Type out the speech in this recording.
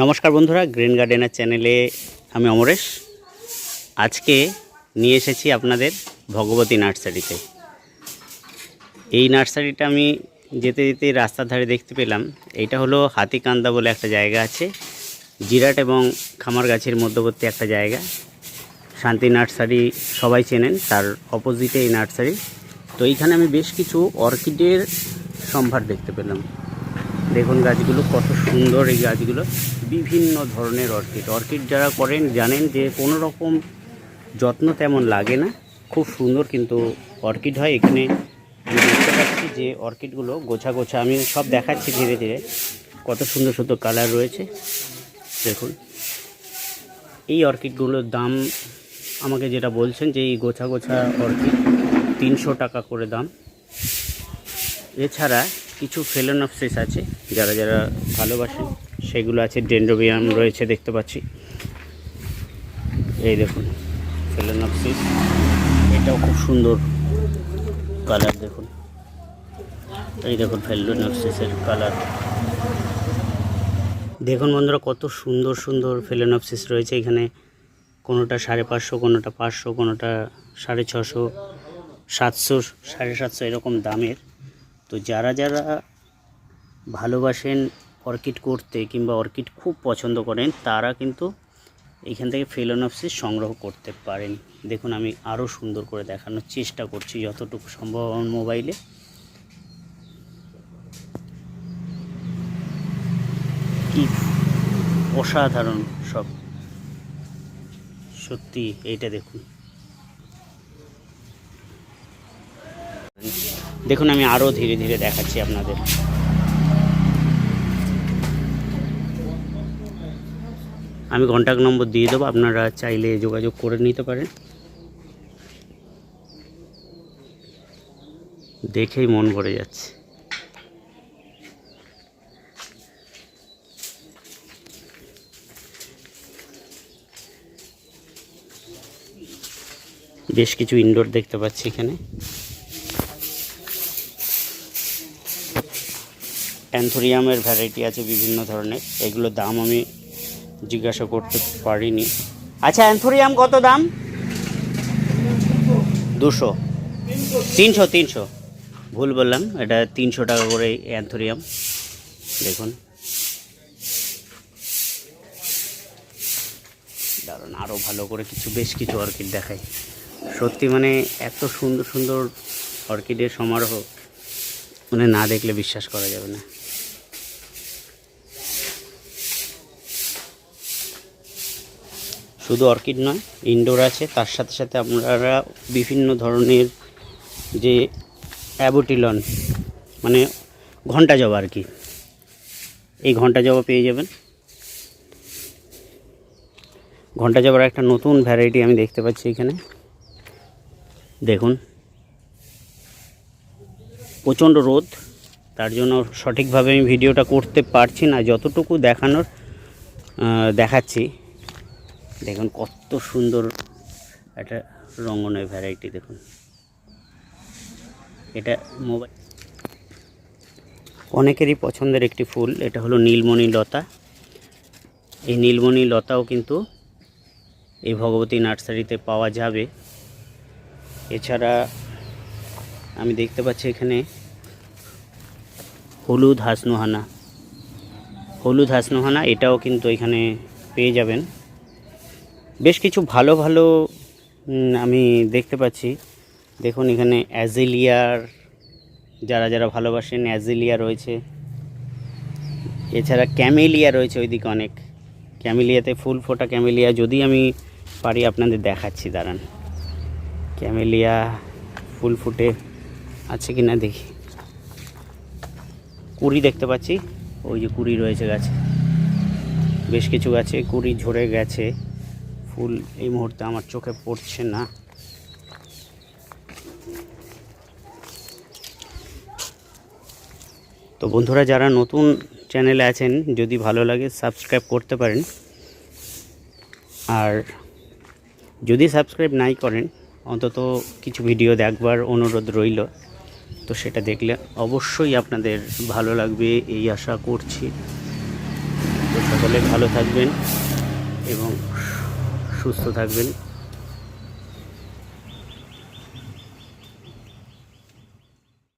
নমস্কার বন্ধুরা green gardener চ্যানেলে আমি অমরেশ। আজকে নিয়ে এসেছি আপনাদের ভগবতী নার্সারিতে। এই নার্সারিটা আমি যেতে যেতে রাস্তার ধারে দেখতে পেলাম। এইটা হলো হাতিকান্দা বলে একটা জায়গা আছে। জিরাট এবং খামার গাছের মধ্যবর্তী একটা জায়গা। শান্তি নার্সারি সবাই চেনেন, তার অপোজিটে এই নার্সারি। তো এইখানে আমি বেশ কিছু অর্কিডের সম্ভার দেখতে পেলাম। দেখুন গাছগুলো কত সুন্দর এই গাছগুলো। বিভিন্ন ধরনের অর্কিড। অর্কিড যারা করেন জানেন যে কোনো রকম যত্ন তেমন লাগে না। খুব সুন্দর কিন্তু অর্কিড হয়। এখানে দেখতে পাচ্ছি যে অর্কিডগুলো গোছা গোছা। আমি সব দেখাচ্ছি ধীরে ধীরে। কত সুন্দর সুন্দর কালার রয়েছে। দেখুন। এই অর্কিডগুলোর দাম আমাকে যেটা বলছেন যে এই গোছা গোছা অর্কিড তিনশো টাকা করে দাম। এছাড়া কিছু ফেলোনপসিস আছে, যারা যারা ভালোবাসেন সেগুলো আছে, ডেন্ড্রোবিয়াম রয়েছে দেখতে পাচ্ছি। এই দেখুন, ফেলোনপসিস, এটাও খুব সুন্দর কালার দেখুন। এই দেখুন ফেলোনপসিসের কালার। দেখুন বন্ধুরা, কত সুন্দর সুন্দর ফেলোনপসিস রয়েছে এখানে। কোনোটা সাড়ে পাঁচশো, কোনোটা পাঁচশো, কোনোটা সাড়ে ছশো, সাতশো, সাড়ে সাতশো এরকম দামের। তো যারা যারা ভালোবাসেন অর্কিড করতে কিংবা অর্কিড খুব পছন্দ করেন, তারা কিন্তু এইখান থেকে ফেলোনপসিস সংগ্রহ করতে পারেন। দেখুন, আমি আরও সুন্দর করে দেখানোর চেষ্টা করছি যতটুকু সম্ভব আমার মোবাইলে। কি অসাধারণ সব। সত্যি, এইটা দেখুন। দেখুন, আমি আরও ধীরে ধীরে দেখাচ্ছি আপনাদের। আমি কন্ট্যাক্ট নম্বর দিয়ে দেবো, আপনারা চাইলে যোগাযোগ করে নিতে পারেন। দেখেই মন ভরে যাচ্ছে। বেশ কিছু ইনডোর দেখতে পাচ্ছি এখানে। অ্যান্থোরিয়ামের ভ্যারাইটি আছে বিভিন্ন ধরনের। এগুলোর দাম আমি জিজ্ঞাসা করতে পারিনি। আচ্ছা অ্যান্থোরিয়াম কত দাম? দুশো। তিনশো তিনশো। ভুল বললাম, এটা তিনশো টাকা করে অ্যান্থোরিয়াম। দেখুন। দারুণ আরও ভালো করে কিছু, বেশ কিছু অর্কিড দেখাই। সত্যি মানে এত সুন্দর সুন্দর অর্কিডের সমারোহ মানে না দেখলে বিশ্বাস করা যাবে না। শুধু অর্কিড নয়, ইনডোর আছে। তার সাথে সাথে আপনারা বিভিন্ন ধরনের যে অ্যাবোটিলন মানে ঘণ্টা জবা আর কি, এই ঘণ্টা জবা পেয়ে যাবেন। ঘণ্টা জবার একটা নতুন ভ্যারাইটি আমি দেখতে পাচ্ছি এখানে। দেখুন। প্রচণ্ড রোদ, তার জন্য সঠিকভাবে আমি ভিডিওটা করতে পারছি না। যতটুকু দেখানোর দেখাচ্ছি দেখুন, কত সুন্দর একটা রঙনের ভ্যারাইটি দেখুন। এটা মোবাইল অনেকেরই পছন্দের একটি ফুল, এটা হলো নীলমণি লতা। এই নীলমণি লতাও কিন্তু এই ভগবতী নার্সারিতে পাওয়া যাবে। এছাড়া আমি দেখতে পাচ্ছি এখানে হলুদ হাসনোহানা। হলুদ হাসনোহানা, এটাও কিন্তু এখানে পেয়ে যাবেন। বেশ কিছু ভালো ভালো আমি দেখতে পাচ্ছি। দেখুন, এখানে অ্যাজিলিয়ার, যারা যারা ভালোবাসেন, অ্যাজিলিয়া রয়েছে। এছাড়া ক্যামেলিয়া রয়েছে ওই ওইদিকে অনেক। ক্যামেলিয়াতে ফুল ফোটা ক্যামেলিয়া, যদি আমি পারি আপনাদের দেখাচ্ছি, দাঁড়ান। ক্যামেলিয়া ফুল ফুটে আছে কি না দেখি। কুড়ি দেখতে পাচ্ছি। ওই যে কুড়ি রয়েছে গাছে। বেশ কিছু গাছে কুড়ি ঝরে গেছে। ফুল এই মুহূর্তে আমার চোখে পড়ছে না। তো বন্ধুরা, যারা নতুন চ্যানেলে আছেন, যদি ভালো লাগে সাবস্ক্রাইব করতে পারেন। আর যদি সাবস্ক্রাইব নাই করেন, অন্তত কিছু ভিডিও দেখবার অনুরোধ রইল। তো সেটা দেখলে অবশ্যই আপনাদের ভালো লাগবে, এই আশা করছি। তো সকলে ভালো থাকবেন এবং সুস্থ থাকবেন।